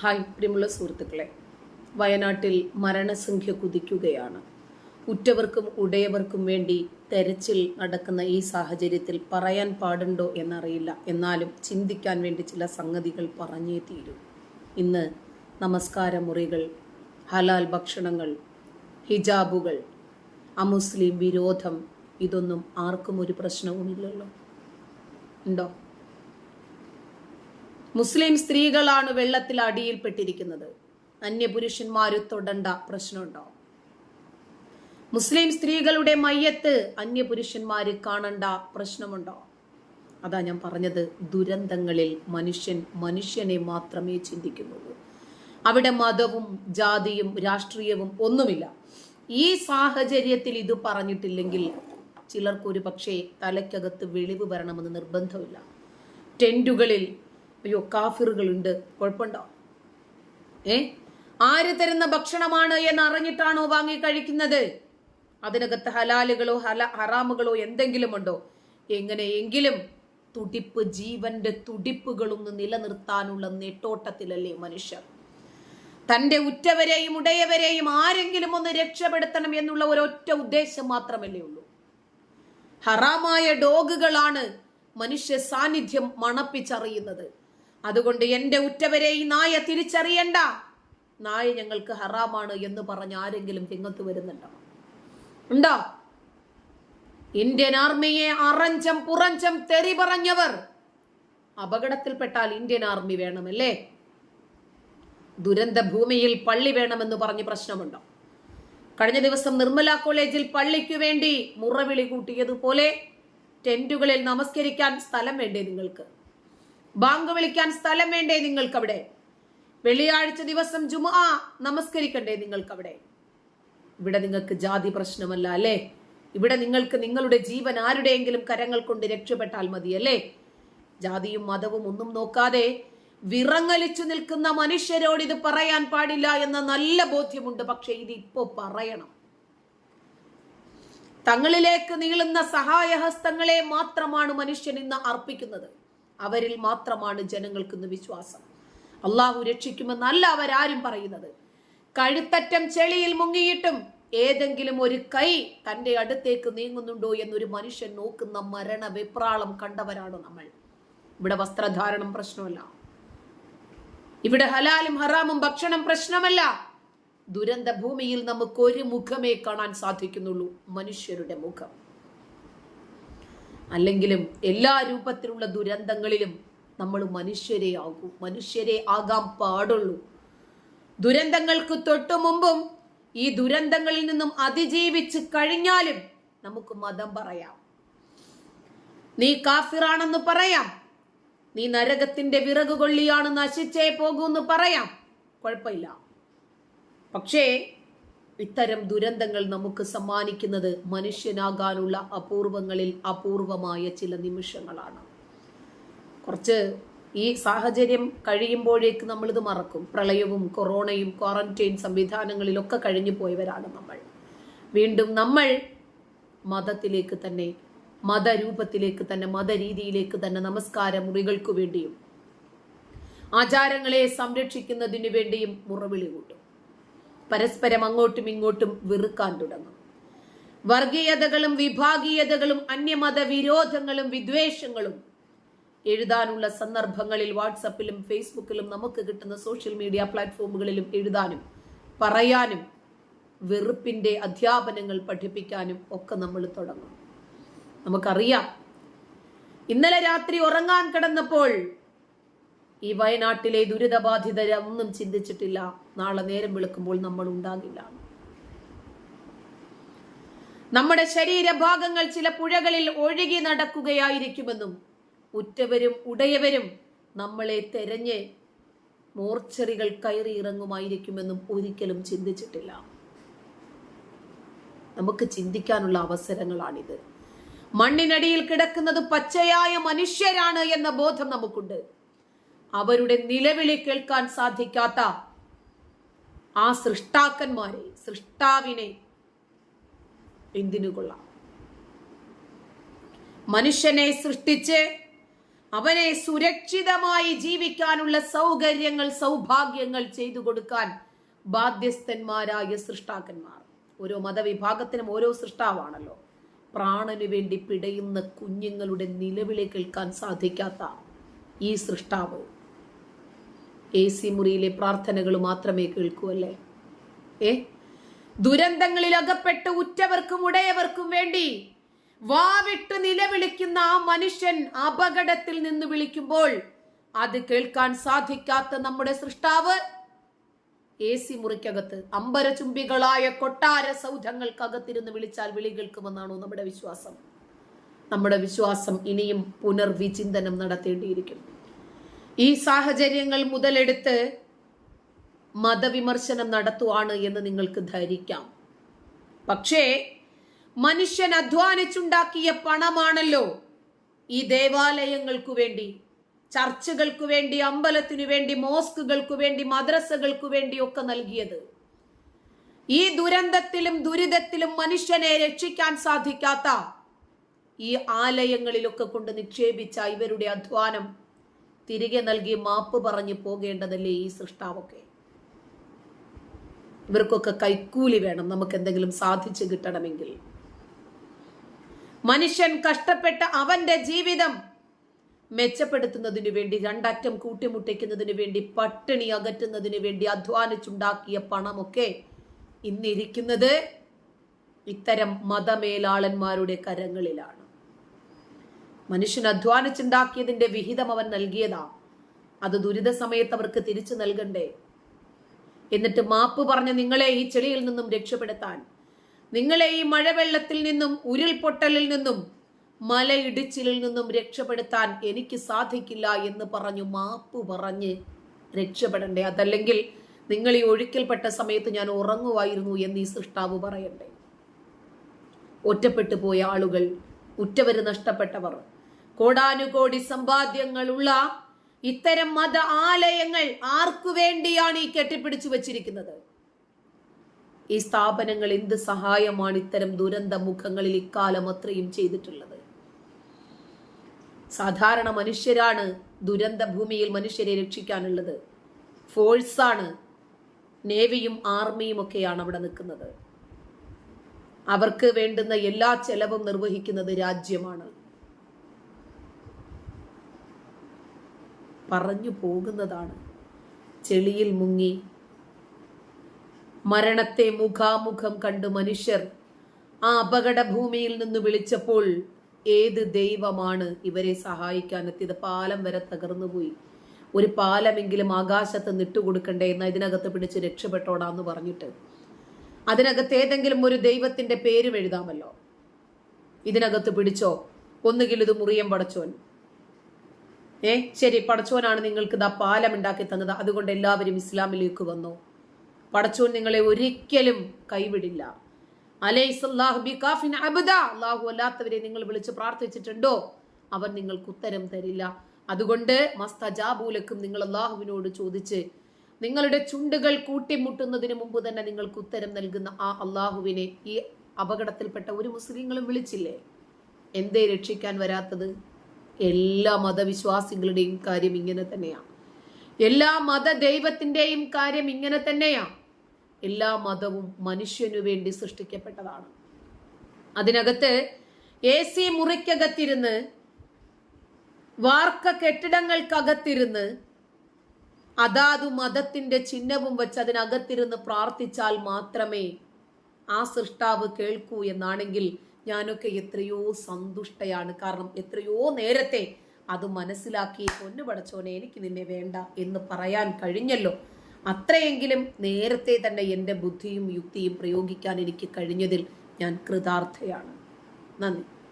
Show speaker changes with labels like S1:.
S1: Hi പ്രിയമുള്ള സുഹൃത്തുക്കളെ. വയനാട്ടിൽ മരണസംഖ്യ കുതിക്കുകയാണ്. ഉറ്റവർക്കും ഉടയവർക്കും വേണ്ടി തെരച്ചിൽ നടക്കുന്ന ഈ സാഹചര്യത്തിൽ പറയാൻ പാടുണ്ടോ എന്നറിയില്ല. എന്നാലും ചിന്തിക്കാൻ വേണ്ടി ചില സംഗതികൾ പറഞ്ഞേ തീരൂ. ഇന്ന് നമസ്കാര മുറികൾ ഹലാൽ ഭക്ഷണങ്ങൾ ഹിജാബുകൾ അമുസ്ലിം വിരോധം ഇതൊന്നും ആർക്കും ഒരു പ്രശ്നവുമില്ലല്ലോ. ഉണ്ടോ? മുസ്ലിം സ്ത്രീകളാണ് വെള്ളത്തിൽ അടിയിൽപ്പെട്ടിരിക്കുന്നത്. അന്യപുരുഷന്മാര് തൊടണ്ട പ്രശ്നമുണ്ടോ? മുസ്ലിം സ്ത്രീകളുടെ മയ്യത്ത് അന്യപുരുഷന്മാര് കാണണ്ട പ്രശ്നമുണ്ടോ? അതാ ഞാൻ പറഞ്ഞത് ദുരന്തങ്ങളിൽ മനുഷ്യൻ മനുഷ്യനെ മാത്രമേ ചിന്തിക്കുന്നുള്ളൂ. അവിടെ മതവും ജാതിയും രാഷ്ട്രീയവും ഒന്നുമില്ല. ഈ സാഹചര്യത്തിൽ ഇത് പറഞ്ഞിട്ടില്ലെങ്കിൽ ചിലർക്കൊരു പക്ഷേ തലയ്ക്കകത്ത് വെളിവ് വരണമെന്ന് നിർബന്ധമില്ല. ടെന്റുകളിൽ അയ്യോ കാഫിറുകളുണ്ട്. കുഴപ്പമുണ്ടോ? ഏ? ആര് തരുന്ന ഭക്ഷണമാണ് എന്ന് അറിഞ്ഞിട്ടാണോ വാങ്ങി കഴിക്കുന്നത്? അതിനകത്ത് ഹലാലുകളോ ഹല ഹറാമുകളോ എന്തെങ്കിലും ഉണ്ടോ എങ്ങനെയെങ്കിലും തുടിപ്പ് ജീവന്റെ തുടിപ്പുകളൊന്ന് നിലനിർത്താനുള്ള നെട്ടോട്ടത്തിലല്ലേ മനുഷ്യർ? തന്റെ ഉറ്റവരെയും ഉടയവരെയും ആരെങ്കിലും ഒന്ന് രക്ഷപ്പെടുത്തണം എന്നുള്ള ഒരൊറ്റ ഉദ്ദേശം മാത്രമല്ലേ ഉള്ളൂ. ഹറാമായ ഡോഗുകളാണ് മനുഷ്യ സാന്നിധ്യം മണപ്പിച്ചറിയുന്നത്. അതുകൊണ്ട് എന്റെ ഉറ്റവരെ ഈ നായ തിരിച്ചറിയണ്ട. നായ ഞങ്ങൾക്ക് ഹറാമാണ് എന്ന് പറഞ്ഞ് ആരെങ്കിലും രംഗത്ത് വരുന്നുണ്ടോ? ഉണ്ടോ? ഇന്ത്യൻ ആർമിയെ അറഞ്ചം പുറഞ്ചം തെറി പറഞ്ഞവർ. അപകടത്തിൽപ്പെട്ടാൽ ഇന്ത്യൻ ആർമി വേണമല്ലേ? ദുരന്ത ഭൂമിയിൽ പള്ളി വേണമെന്ന് പറഞ്ഞ് പ്രശ്നമുണ്ടോ? കഴിഞ്ഞ ദിവസം നിർമ്മല കോളേജിൽ പള്ളിക്ക് വേണ്ടി മുറവിളി കൂട്ടിയതുപോലെ ടെന്റുകളിൽ നമസ്കരിക്കാൻ സ്ഥലം വേണ്ടേ നിങ്ങൾക്ക്? ബാങ്ക് വിളിക്കാൻ സ്ഥലം വേണ്ടേ നിങ്ങൾക്കവിടെ? വെള്ളിയാഴ്ച ദിവസം ജുമാ നമസ്കരിക്കണ്ടേ നിങ്ങൾക്കവിടെ? ഇവിടെ നിങ്ങൾക്ക് ജാതി പ്രശ്നമല്ല അല്ലേ? ഇവിടെ നിങ്ങൾക്ക് നിങ്ങളുടെ ജീവൻ ആരുടെയെങ്കിലും കരങ്ങൾ കൊണ്ട് രക്ഷപ്പെട്ടാൽ മതി അല്ലേ ജാതിയും മതവും ഒന്നും നോക്കാതെ വിറങ്ങലിച്ചു നിൽക്കുന്ന മനുഷ്യരോട് ഇത് പറയാൻ പാടില്ല എന്ന നല്ല ബോധ്യമുണ്ട്. പക്ഷെ ഇത് ഇപ്പോ പറയണം. തങ്ങളിലേക്ക് നീളുന്ന സഹായഹസ്തങ്ങളെ മാത്രമാണ് മനുഷ്യൻ ഇന്ന് അർപ്പിക്കുന്നത്. അവരിൽ മാത്രമാണ് ജനങ്ങൾക്ക് ഇന്ന് വിശ്വാസം അള്ളാഹു രക്ഷിക്കുമെന്നല്ല അവരാരും പറയുന്നത്. കഴുത്തറ്റം ചെളിയിൽ മുങ്ങിയിട്ടും ഏതെങ്കിലും ഒരു കൈ തന്റെ അടുത്തേക്ക് നീങ്ങുന്നുണ്ടോ എന്നൊരു മനുഷ്യൻ നോക്കുന്ന മരണ വിപ്രാളം കണ്ടവരാണ് നമ്മൾ? ഇവിടെ വസ്ത്രധാരണം പ്രശ്നമല്ല. ഇവിടെ ഹലാലും ഹറാമും ഭക്ഷണം പ്രശ്നമല്ല. ദുരന്ത ഭൂമിയിൽ നമുക്ക് ഒരു മുഖമേ കാണാൻ സാധിക്കുന്നുള്ളൂ മനുഷ്യരുടെ മുഖം. അല്ലെങ്കിലും എല്ലാ രൂപത്തിലുള്ള ദുരന്തങ്ങളിലും നമ്മൾ മനുഷ്യരെ ആകൂ മനുഷ്യരെ ആകാൻ പാടുള്ളൂ. ദുരന്തങ്ങൾക്ക് തൊട്ടു മുമ്പും ഈ ദുരന്തങ്ങളിൽ നിന്നും അതിജീവിച്ച് കഴിഞ്ഞാലും നമുക്ക് മതം പറയാം. നീ കാഫിറാണെന്ന് പറയാം. നീ നരകത്തിന്റെ വിറകുകൊള്ളിയാണ് നശിച്ചേ പോകൂന്ന് പറയാം. കുഴപ്പമില്ല. പക്ഷേ ഇത്തരം ദുരന്തങ്ങൾ നമുക്ക് സമ്മാനിക്കുന്നത് മനുഷ്യനാകാനുള്ള അപൂർവങ്ങളിൽ അപൂർവമായ ചില നിമിഷങ്ങളാണ്. കുറച്ച് ഈ സാഹചര്യം കഴിയുമ്പോഴേക്ക് നമ്മളിത് മറക്കും. പ്രളയവും കൊറോണയും ക്വാറന്റൈൻ സംവിധാനങ്ങളിലൊക്കെ കഴിഞ്ഞു പോയവരാണ് നമ്മൾ. വീണ്ടും നമ്മൾ മതത്തിലേക്ക് തന്നെ മതരൂപത്തിലേക്ക് തന്നെ മതരീതിയിലേക്ക് തന്നെ നമസ്കാര മുറികൾക്ക് വേണ്ടിയും ആചാരങ്ങളെ സംരക്ഷിക്കുന്നതിന് വേണ്ടിയും മുറവിളി കൂട്ടും. പരസ്പരം അങ്ങോട്ടും ഇങ്ങോട്ടും വെറുക്കാൻ തുടങ്ങും. വർഗീയതകളും വിഭാഗീയതകളും അന്യമത വിരോധങ്ങളും വിദ്വേഷങ്ങളും എഴുതാനുള്ള സന്ദർഭങ്ങളിൽ വാട്സപ്പിലും ഫേസ്ബുക്കിലും നമുക്ക് കിട്ടുന്ന സോഷ്യൽ മീഡിയ പ്ലാറ്റ്ഫോമുകളിലും എഴുതാനും പറയാനും വെറുപ്പിന്റെ അധ്യാപനങ്ങൾ പഠിപ്പിക്കാനും ഒക്കെ നമ്മൾ തുടങ്ങും. നമുക്കറിയാം. ഇന്നലെ രാത്രി ഉറങ്ങാൻ കിടന്നപ്പോൾ ഈ വയനാട്ടിലെ ദുരിതബാധിതരെ ഒന്നും ചിന്തിച്ചിട്ടില്ല. നാളെ നേരം വിളിക്കുമ്പോൾ നമ്മൾ ഉണ്ടാകില്ല. നമ്മുടെ ശരീരഭാഗങ്ങൾ ചില പുഴകളിൽ ഒഴുകി നടക്കുകയായിരിക്കുമെന്നും ഉറ്റവരും ഉടയവരും നമ്മളെ തെരഞ്ഞ് മോർച്ചറികൾ കയറി ഇറങ്ങുമായിരിക്കുമെന്നും ഒരിക്കലും ചിന്തിച്ചിട്ടില്ല. നമുക്ക് ചിന്തിക്കാനുള്ള അവസരങ്ങളാണിത്. മണ്ണിനടിയിൽ കിടക്കുന്നത് പച്ചയായ മനുഷ്യരാണ് എന്ന ബോധം നമുക്കുണ്ട്. അവരുടെ നിലവിളി കേൾക്കാൻ സാധിക്കാത്ത ആ സൃഷ്ടാക്കന്മാരെ സൃഷ്ടാവിനെ എന്തിനു കൊള്ളാം മനുഷ്യനെ സൃഷ്ടിച്ച് അവനെ സുരക്ഷിതമായി ജീവിക്കാനുള്ള സൗകര്യങ്ങൾ സൗഭാഗ്യങ്ങൾ ചെയ്തു കൊടുക്കാൻ ബാധ്യസ്ഥന്മാരായ സൃഷ്ടാക്കന്മാർ. ഓരോ മതവിഭാഗത്തിനും ഓരോ സൃഷ്ടാവാണല്ലോ. പ്രാണന് വേണ്ടി പിടയുന്ന കുഞ്ഞുങ്ങളുടെ നിലവിളി കേൾക്കാൻ സാധിക്കാത്ത ഈ സൃഷ്ടാവ് എ സി മുറിയിലെ പ്രാർത്ഥനകൾ മാത്രമേ കേൾക്കൂ അല്ലേ? ഏ? ദുരന്തങ്ങളിൽ അകപ്പെട്ട് ഉറ്റവർക്കും ഉടയവർക്കും വേണ്ടി വാവിട്ട് നിലവിളിക്കുന്ന ആ മനുഷ്യൻ അപകടത്തിൽ നിന്ന് വിളിക്കുമ്പോൾ അത് കേൾക്കാൻ സാധിക്കാത്ത നമ്മുടെ സൃഷ്ടാവ് എ സി മുറിക്കകത്ത് അമ്പരചുംബികളായ കൊട്ടാര സൗധങ്ങൾക്കകത്തിരുന്ന് വിളിച്ചാൽ വിളി കേൾക്കുമെന്നാണോ നമ്മുടെ വിശ്വാസം? നമ്മുടെ വിശ്വാസം ഇനിയും പുനർവിചിന്തനം നടത്തേണ്ടിയിരിക്കുന്നു. ഈ സാഹചര്യങ്ങൾ മുതലെടുത്ത് മതവിമർശനം നടത്തുവാണ് എന്ന് നിങ്ങൾക്ക് ധരിക്കാം. പക്ഷേ മനുഷ്യൻ അധ്വാനിച്ചുണ്ടാക്കിയ പണമാണല്ലോ ഈ ദേവാലയങ്ങൾക്കു വേണ്ടി ചർച്ചുകൾക്കു വേണ്ടി അമ്പലത്തിനു വേണ്ടി മോസ്കുകൾക്ക് വേണ്ടി മദ്രസകൾക്ക് വേണ്ടി ഒക്കെ നൽകിയത്. ഈ ദുരന്തത്തിലും ദുരിതത്തിലും മനുഷ്യനെ രക്ഷിക്കാൻ സാധിക്കാത്ത ഈ ആലയങ്ങളിലൊക്കെ കൊണ്ട് നിക്ഷേപിച്ച ഇവരുടെ അധ്വാനം തിരികെ നൽകി മാപ്പ് പറഞ്ഞു പോകേണ്ടതല്ലേ ഈ സൃഷ്ടാവൊക്കെ? ഇവർക്കൊക്കെ കൈക്കൂലി വേണം നമുക്ക് എന്തെങ്കിലും സാധിച്ചു കിട്ടണമെങ്കിൽ. മനുഷ്യൻ കഷ്ടപ്പെട്ട അവന്റെ ജീവിതം മെച്ചപ്പെടുത്തുന്നതിനു വേണ്ടി രണ്ടറ്റം കൂട്ടിമുട്ടിക്കുന്നതിനു വേണ്ടി പട്ടിണി അകറ്റുന്നതിന് വേണ്ടി അധ്വാനിച്ചുണ്ടാക്കിയ പണമൊക്കെ ഇന്നിരിക്കുന്നത് ഇത്തരം മതമേലാളന്മാരുടെ കരങ്ങളിലാണ്. മനുഷ്യൻ അധ്വാനിച്ചുണ്ടാക്കിയതിന്റെ വിഹിതം അവൻ നൽകിയതാ. അത് ദുരിത സമയത്ത് അവർക്ക് തിരിച്ചു നൽകണ്ടേ? എന്നിട്ട് മാപ്പ് പറഞ്ഞ് നിങ്ങളെ ഈ ചെളിയിൽ നിന്നും രക്ഷപ്പെടുത്താൻ. നിങ്ങളെ ഈ മഴവെള്ളത്തിൽ നിന്നും ഉരുൾപൊട്ടലിൽ നിന്നും മലയിടിച്ചിലിൽ നിന്നും രക്ഷപ്പെടുത്താൻ എനിക്ക് സാധിക്കില്ല എന്ന് പറഞ്ഞു മാപ്പ് പറഞ്ഞ് രക്ഷപ്പെടണ്ടേ? അതല്ലെങ്കിൽ നിങ്ങൾ ഈ ഒഴുക്കിൽപ്പെട്ട സമയത്ത് ഞാൻ ഉറങ്ങുമായിരുന്നു എന്ന് ഈ സൃഷ്ടാവ് പറയണ്ടേ? ഒറ്റപ്പെട്ടു പോയ ആളുകൾ ഉറ്റവര് നഷ്ടപ്പെട്ടവർ കോടാനുകോടി സമ്പാദ്യങ്ങളുള്ള ഇത്തരം മത ആലയങ്ങൾ ആർക്കു വേണ്ടിയാണ് ഈ കെട്ടിപ്പിടിച്ചു വച്ചിരിക്കുന്നത്? ഈ സ്ഥാപനങ്ങൾ എന്ത് സഹായമാണ് ഇത്തരം ദുരന്ത മുഖങ്ങളിൽ ഇക്കാലം അത്രയും ചെയ്തിട്ടുള്ളത്? സാധാരണ മനുഷ്യരാണ് ദുരന്ത ഭൂമിയിൽ മനുഷ്യരെ രക്ഷിക്കാനുള്ളത്. ഫോഴ്സാണ് നേവിയും ആർമിയും ഒക്കെയാണ് അവിടെ നിൽക്കുന്നത്. അവർക്ക് വേണ്ടുന്ന എല്ലാ ചെലവും നിർവഹിക്കുന്നത് രാജ്യമാണ്. പറഞ്ഞു പോകുന്നതാണ്. ചെളിയിൽ മുങ്ങി. മരണത്തെ മുഖാമുഖം കണ്ട് മനുഷ്യർ. ആ അപകട ഭൂമിയിൽ നിന്ന് വിളിച്ചപ്പോൾ ഏത് ദൈവമാണ് ഇവരെ സഹായിക്കാൻ എത്തിയത് പാലം വരെ തകർന്നുപോയി. ഒരു പാലമെങ്കിലും ആകാശത്ത് നിട്ടുകൊടുക്കണ്ടേ എന്ന് ഇതിനകത്ത് പിടിച്ച് രക്ഷപ്പെട്ടോടാന്ന് പറഞ്ഞിട്ട്. അതിനകത്ത് ഏതെങ്കിലും ഒരു ദൈവത്തിന്റെ പേരും എഴുതാമല്ലോ. ഇതിനകത്ത് പിടിച്ചോ? ഒന്നുകിൽ ഇത് മുറിയം പടച്ചോൻ. ഏ? ശരി പടച്ചോനാണ് നിങ്ങൾക്ക് ഇതാ പാലം ഉണ്ടാക്കി തന്നത്. അതുകൊണ്ട് എല്ലാവരും ഇസ്ലാമിലേക്ക് വന്നു. പടച്ചോൻ നിങ്ങളെ ഒരിക്കലും കൈവിടില്ല. അള്ളാഹു അല്ലാത്തവരെ നിങ്ങൾ വിളിച്ച് പ്രാർത്ഥിച്ചിട്ടുണ്ടോ? അവർ നിങ്ങൾക്ക് ഉത്തരം തരില്ല. അതുകൊണ്ട് മസ്തജാബൂലക്കും നിങ്ങൾ അള്ളാഹുവിനോട് ചോദിച്ച് നിങ്ങളുടെ ചുണ്ടുകൾ കൂട്ടിമുട്ടുന്നതിന് മുമ്പ് തന്നെ നിങ്ങൾക്ക് ഉത്തരം നൽകുന്ന ആ അള്ളാഹുവിനെ ഈ അപകടത്തിൽപ്പെട്ട ഒരു മുസ്ലിങ്ങളും വിളിച്ചില്ലേ? എന്തേ രക്ഷിക്കാൻ വരാത്തത്? എല്ലാ മതവിശ്വാസികളുടെയും കാര്യം ഇങ്ങനെ തന്നെയാണ് എല്ലാ മത ദൈവത്തിന്റെയും കാര്യം ഇങ്ങനെ തന്നെയാണ് എല്ലാ മതവും മനുഷ്യനു വേണ്ടി സൃഷ്ടിക്കപ്പെട്ടതാണ്. അതിനകത്ത് എ സി മുറിക്കകത്തിരുന്ന് വാർക്ക കെട്ടിടങ്ങൾക്കകത്തിരുന്ന് അതാതു മതത്തിന്റെ ചിഹ്നവും വെച്ച് അതിനകത്തിരുന്ന് പ്രാർത്ഥിച്ചാൽ മാത്രമേ ആ സൃഷ്ടാവ് കേൾക്കൂ എന്നാണെങ്കിൽ ഞാനൊക്കെ എത്രയോ സന്തുഷ്ടയാണ്. കാരണം എത്രയോ നേരത്തെ അത് മനസ്സിലാക്കി പൊന്നു പടച്ചോനെ എനിക്ക് നിന്നെ വേണ്ട എന്ന് പറയാൻ കഴിഞ്ഞല്ലോ. അത്രയെങ്കിലും നേരത്തെ തന്നെ എന്റെ ബുദ്ധിയും യുക്തിയും പ്രയോഗിക്കാൻ എനിക്ക് കഴിഞ്ഞതിൽ ഞാൻ കൃതാർത്ഥയാണ്. നന്ദി.